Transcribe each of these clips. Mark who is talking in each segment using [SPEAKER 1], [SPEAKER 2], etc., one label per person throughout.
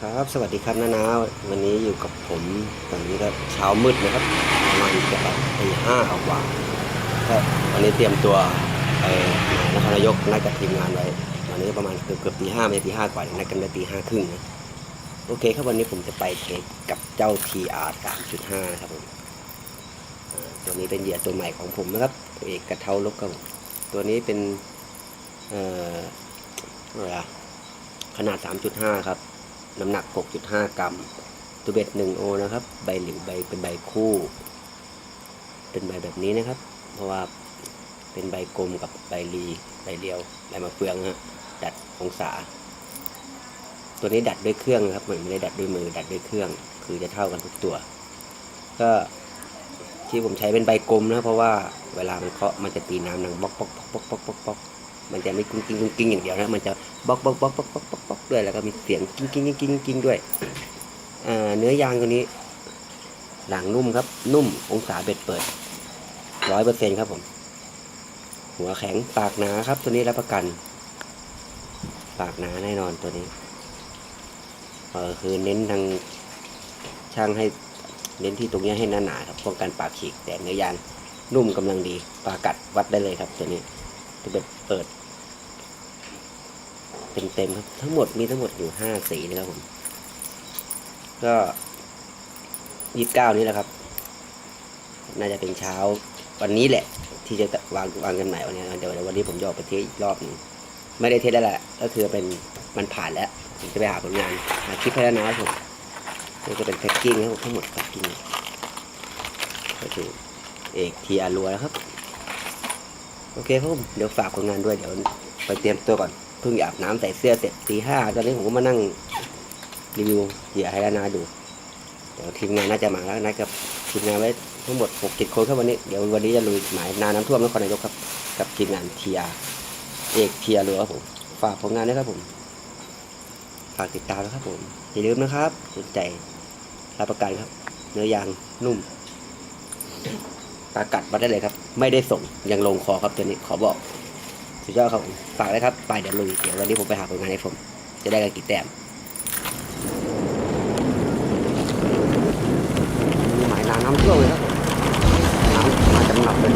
[SPEAKER 1] ครับสวัสดีครับน้านาวันนี้อยู่กับผมตอนนี้ก็เช้ามืดนะครับประมาณจะแบบตีห้ากว่าก็วันนี้เตรียมตัวไปนครนายกนัดกับทีมงานไว้วันนี้ประมาณเกือบเกือบตีห้าไม่ตีห้ากว่านัดกันไปตีห้าครึ่งนะโอเคครับวันนี้ผมจะไปเทสกับเจ้า TR 3.5นะครับผมตัวนี้เป็นเหยื่อตัวใหม่ของผมนะครับเอกกระเทาลกครับตัวนี้เป็นเอ่ออะไรอะ ขนาด 3.5 ครับ น้ำหนัก 6.5 กรัมตัวเบ็ด1โอนะครับ ใบหลิวใบเป็นใบคู่ เป็นใบแบบนี้นะครับ เพราะว่าเป็นใบกลมกับใบรีใบเรียวใบมะเฟืองฮะดัดองศา ตัวนี้ดัดด้วยเครื่องครับไม่ได้ดัดด้วยมือดัดด้วยเครื่อง คือจะเท่ากันทุกตัว ก็ที่ผมใช้เป็นใบกลมนะเพราะว่าเวลามันเคาะมันจะตีน้ำดังบ๊อกบ๊อกบ๊อกบ๊อกบ๊อกบ๊อก มันจะไม่กุ้งกิ้งกุ้งกิ้งอย่างเดียวนะมันจะบล็อกบล็อกบล็อกบล็อกบล็อกบล็อกบล็อกด้วยแล้วก็มีเสียงกิ้งกิ้งกิ้งกิ้งกิ้งด้วยเนื้อยางตัวนี้ หลังนุ่มครับ นุ่มองศาเบ็ดเปิดร้อยเปอร์เซ็นครับผม หัวแข็งปากหนาครับ ตัวนี้รับประกัน ปากหนาแน่นอนตัวนี้เออคือเน้นทางช่างให้เน้นที่ตรงนี้ให้หนาหนาครับป้องกันปากฉีกแต่เนื้อยางนุ่มกำลังดีปากัดวัดได้เลยครับตัวนี้จะเป็นเปิด เต็มๆครับ ทั้งหมดมีทั้งหมดอยู่ห้าสีนะครับผม ก็ยี่สิบเก้านี้แหละครับ น่าจะเป็นเช้าวันนี้แหละ ที่จะวางวางกันใหม่วันนี้เดี๋ยววันนี้ผมจะออกไปเทสอีกรอบหนึงไม่ได้เทสแล้วแหละก็คือเป็นมันผ่านแล้วผมจะไปหาผลงานหาคลิปให้แล้วนะครับผมนี่ก็เป็นแพ็กกิ้งครับผมทั้งหมดแพ็กกิ้งก็คือเอกทีอารัวนะครับ โอเคครับผมเดี๋ยวฝากผลงานด้วยเดี๋ยวไปเตรียมตัวก่อน พิ่งอาบน้ำใส่เสื้อเสร็จตีห้าตอนนี้ผมก็มานั่งรีวิวเหยื่อให้แล้วนาดู เดี๋ยวทีมงานน่าจะมาแล้วนัดกับทีมงานไว้ทั้งหมดหกเจ็ดคนครับวันนี้ เดี๋ยววันนี้จะลุยหมายนาน้ำท่วมนครนายกครับ กับทีมงานเทียเอกเทียรัวครับผม ฝากผลงานด้วยครับผม ฝากติดตามนะครับผม อย่าลืมนะครับสนใจรับประกันครับ เนื้อยางนุ่มปลากัดมาได้เลยครับ ไม่ได้ส่งยังลงคอครับตัวนี้ขอบอก สุดยอดครับฝากเลยครับ ไปเดี๋ยวลุย เดี๋ยววันนี้ผมไปหาผลงานให้ผม จะได้กันกี่แต้มมีหมายนาน้ำท่วมเลยครับน้ำมาจำหนับเลย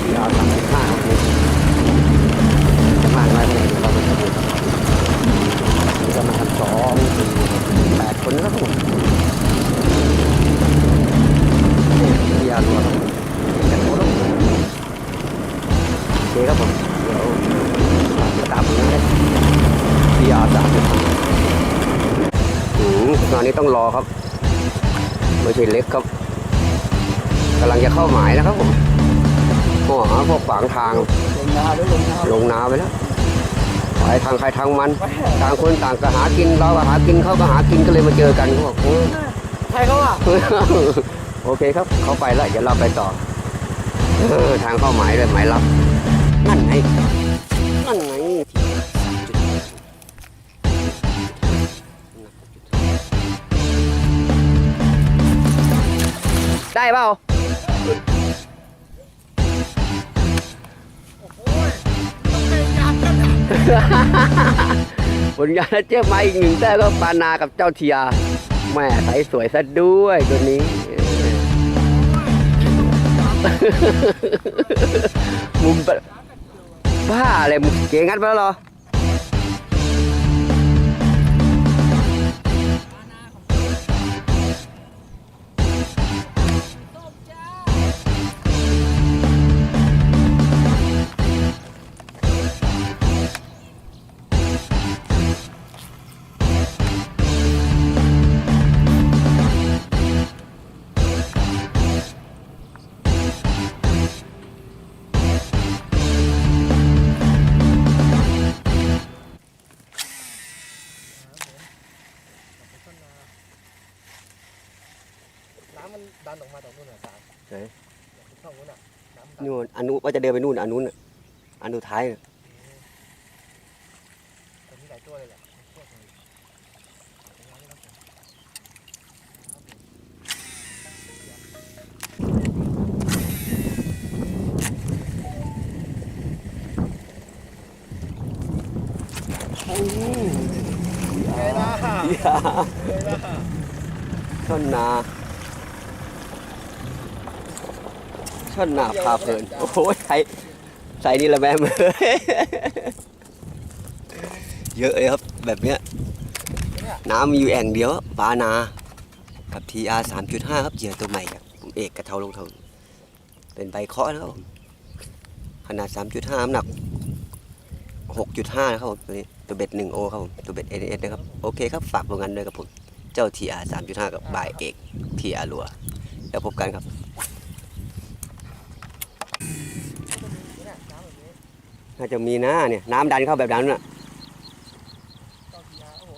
[SPEAKER 1] ที่เอาสามสิบห้า ไม่ใช่เล็กครับกำลังจะเข้าหมายนะครับผมโอ้หาพวกขวางทาง
[SPEAKER 2] ลงนาด้วยลงนา
[SPEAKER 1] ลงนาไปแล้วไปทางใครทางมัน ต่างคนต่างก็หากินเราก็หากินเขาก็หากินก็เลยมาเจอกันเขาบอกโอ้
[SPEAKER 2] ใครเขาอะ
[SPEAKER 1] โอเคครับเขาไปแล้วเดี๋ยวเราไปต่อเออทางเข้าหมายเลยหมายรับนั่นไง ได้เปล่าผลงานเจ๊มาอีกหนึ่งแต้มก็ปานากับเจ้าเทียแม่ใสสวยซะด้วยตัวนี้ มุมปะบ้าอะไรมึงเก่งงัดไปแล้วหรอ
[SPEAKER 2] น้ำดัน
[SPEAKER 1] นู่นอันนู้นว่าจะเดินไปนู่นอันนู้นน่ะอันนู้นท้ายน่ะ
[SPEAKER 2] แต่มีหลายตัวเลยแหละพวกนี้ไงล่ะ
[SPEAKER 1] อย่า
[SPEAKER 2] ไงล่ะ
[SPEAKER 1] ช่อนนา ช่อนหนาพาเพลิน โอ้โหใส่ใส่นี่ละแม่มือเยอะเลยครับแบบเนี้ย น้ำมีอยู่แอ่งเดียวปานา กับ TR 3.5ครับเหยื่อตัวใหม่ครับผมเอกกระเทาลงทองเป็นใบเคาะนะครับผมขนาด3.5น้ำหนัก6.5นะครับผมตัวนี้ตัวเบ็ด1โอครับผมตัวเบ็ด NS นะครับ โอเคครับ ฝากผลงานด้วยครับผม เจ้า TR 3.5กับบายเอก TR รัว แล้วพบกันครับ
[SPEAKER 2] เนี่ยน้ำแบบนี้
[SPEAKER 1] น่าจะมีนะเนี่ยน้ำดันเข้าแบบนั้นน่ะ
[SPEAKER 2] ผม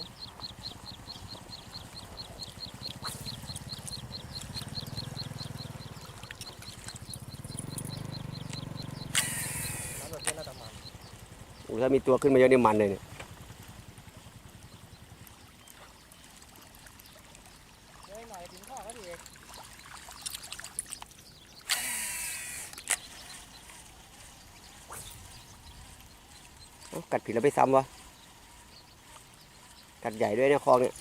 [SPEAKER 2] น้ำแบบนี้น่าจะมัน
[SPEAKER 1] โอ้ถ้ามีตัวขึ้นมาเยอะนี่มันเลยเนี่ย
[SPEAKER 2] เฮ้ยหน่อยถึงข้อก็ดีเอง
[SPEAKER 1] เอ้า กัดผิดแล้วไปซ้ำวะ กัดใหญ่ด้วยเนี่ยคลองเนี่ย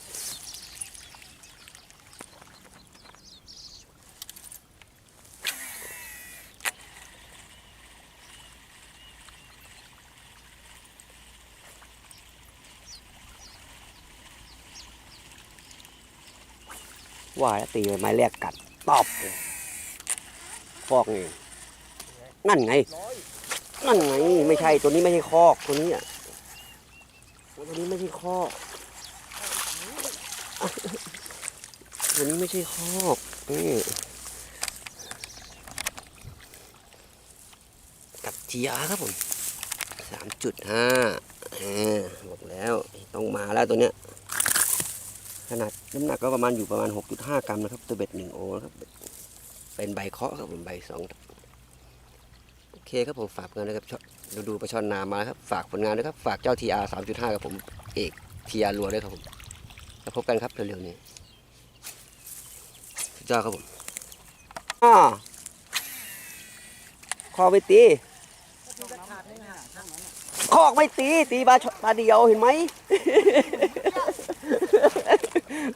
[SPEAKER 1] ว่าแล้วตีไม้แรกกัดตอบเลยคอกนี่นั่นไง นั่นไงไม่ใช่ตัวนี้ไม่ใช่คอกตัวนี้อะตัวนี้ไม่ใช่คอกตัวนี้ไม่ใช่คอกนี่กับจีอาครับผมสามจุดห้าบอกแล้วต้องมาแล้วตัวเนี้ยขนาดน้ำหนักก็ประมาณอยู่ประมาณ 6.5 กรัมนะครับตัวเบ็ดหนึ่งโอนะครับเป็นใบเคาะครับผมใบสอง เคครับผมฝากงานนะครับดูดูประชอนนามาครับ ฝากผลงานด้วยครับ ฝากเจ้า TR 3.5กับผมเอก TR รัวด้วยครับผมแล้วพบกันครับเร็วๆนี้สุดยอดครับผมอ้าคอไม่ตีคอกไม่ตี ตีปลาปลาเดียวเห็นไหม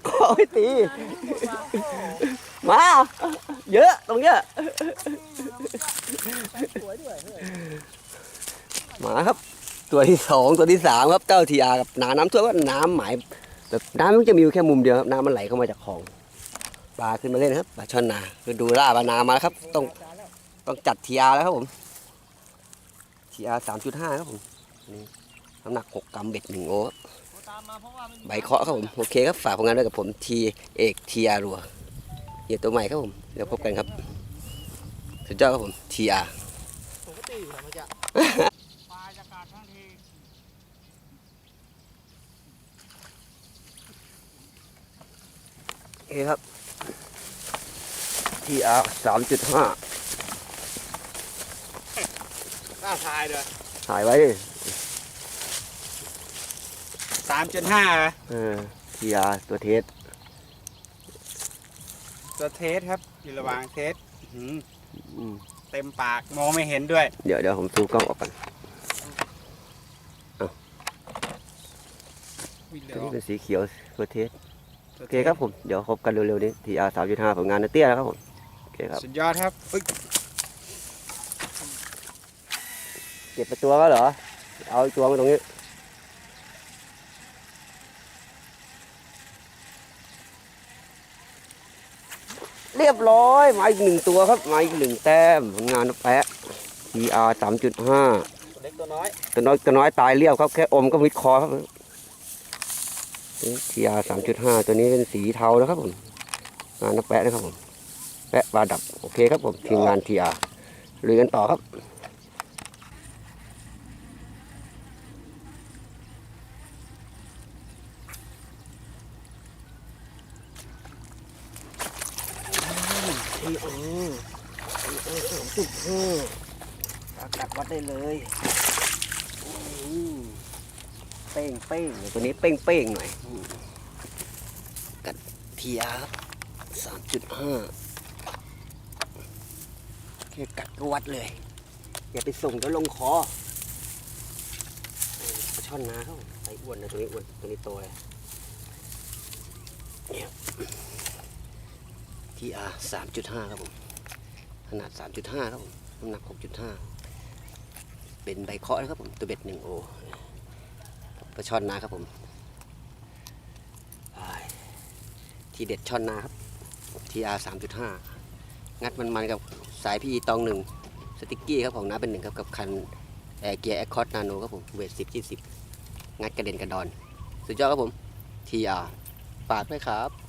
[SPEAKER 1] คอกไม่ตี มา เยอะตรงเนี้ย
[SPEAKER 2] สวยด้วยเฮ้ย
[SPEAKER 1] มาครับ ตัวที่สองตัวที่สามครับเจ้าทีอากับนาน้ำท่วมก็น้ำหมายแบบน้ำมันจะมีอยู่แค่มุมเดียวครับน้ำมันไหลเข้ามาจากคลองปลาขึ้นมาเล่นครับปลาช่อนนาคือดูล่าปลานามาแล้วครับ ต้อง
[SPEAKER 2] จานแล้ว
[SPEAKER 1] ต้องจัดทีอาแล้วครับผมทีอาสามจุดห้าครับผมนี่น้ำหนักหกกรัมเบ็ดหนึ่งโอครับ
[SPEAKER 2] ตามมาเพราะว่ามัน
[SPEAKER 1] ใบเคาะครับผมโอเคครับฝากผลงานด้วยกับผมทีเอกทีอารัวเหยื่อตัวใหม่ครับผมเดี๋ยวพบกันครับสุดยอดครับผมทีอา
[SPEAKER 2] ผมก็ตีอยู่นะเมื่อกี้ปลาจะกัดทั้งที
[SPEAKER 1] โอ เคครับทีอาสามจุดห้า
[SPEAKER 2] น่าทายเลย
[SPEAKER 1] ถ่ายไว้ดิ
[SPEAKER 3] สามจุดห้า
[SPEAKER 1] เออทีอาตัวเทส
[SPEAKER 3] ตัวเทสครับ อยู่ระหว่างเทสอื้อหือ
[SPEAKER 1] อืม
[SPEAKER 3] เต็มปากมองไม่เห็นด้วย
[SPEAKER 1] เดี๋ยวเดี๋ยวผมซูมกล้องออกก่อน
[SPEAKER 3] วิ่งเร็
[SPEAKER 1] ตัว
[SPEAKER 3] ว
[SPEAKER 1] นี้เป็นสีเขียวตัวเทส
[SPEAKER 3] ตัว
[SPEAKER 1] โอเคครับผม เดี๋ยวพบกันเร็วๆนี้ทีอาสามจุดห้าผลงานนาเตี้ยนะครับผม โอเคครับ
[SPEAKER 3] สุดยอดครับอุ๊ย
[SPEAKER 1] เก็บไปตัวก็เหรอ เอาอีกตัวมาตรงนี้ เรียบร้อย มาอีกหนึ่งตัวครับ มาอีกหนึ่งแต้มผลงานนาแปะ TR สามจุดห้า
[SPEAKER 2] เล็กตัวน้อย
[SPEAKER 1] ตัวน้อยตัวน้อยตายเรียบครับ แค่อมก็มิดคอครับ ทีอาสามจุดห้าตัวนี้เป็นสีเทานะครับผมงานนักแปะนะครับผมแปะปลาดับโอเคครับผมทีมงานทีอาลุยกันต่อครับทีโอทีโอสามสิบห้าอากาศวัดได้เลย เป้งเป้งตัวนี้เป้งเป้งหน่อยกัดทีอาครับสามจุดห้าแค่กัดก็วัดเลย อย่าไปส่งเดี๋ยวลงคอช่อนนาเขาไซส์อ้วนนะตัวนี้อ้วนตัวนี้โตเลยเนี่ยทีอาสามจุดห้าครับผมขนาดสามจุดห้าครับผมน้ำหนักหกจุดห้าเป็นใบเคาะนะครับผมตัวเบ็ดหนึ่งโอ ปลาช่อนนาครับผมทีเด็ดช่อนนาครับทีอาสามจุดห้างัดมันๆกับสายพี่ตองหนึ่งสติกกี้ครับของน้าเป็นหนึ่งครับกับคันแอร์เกียร์แอคคอร์ดนาโนครับผมเวทสิบยี่สิบงัดกระเด็นกระดอน สุดยอดครับผมทีอาฝากด้วยครับ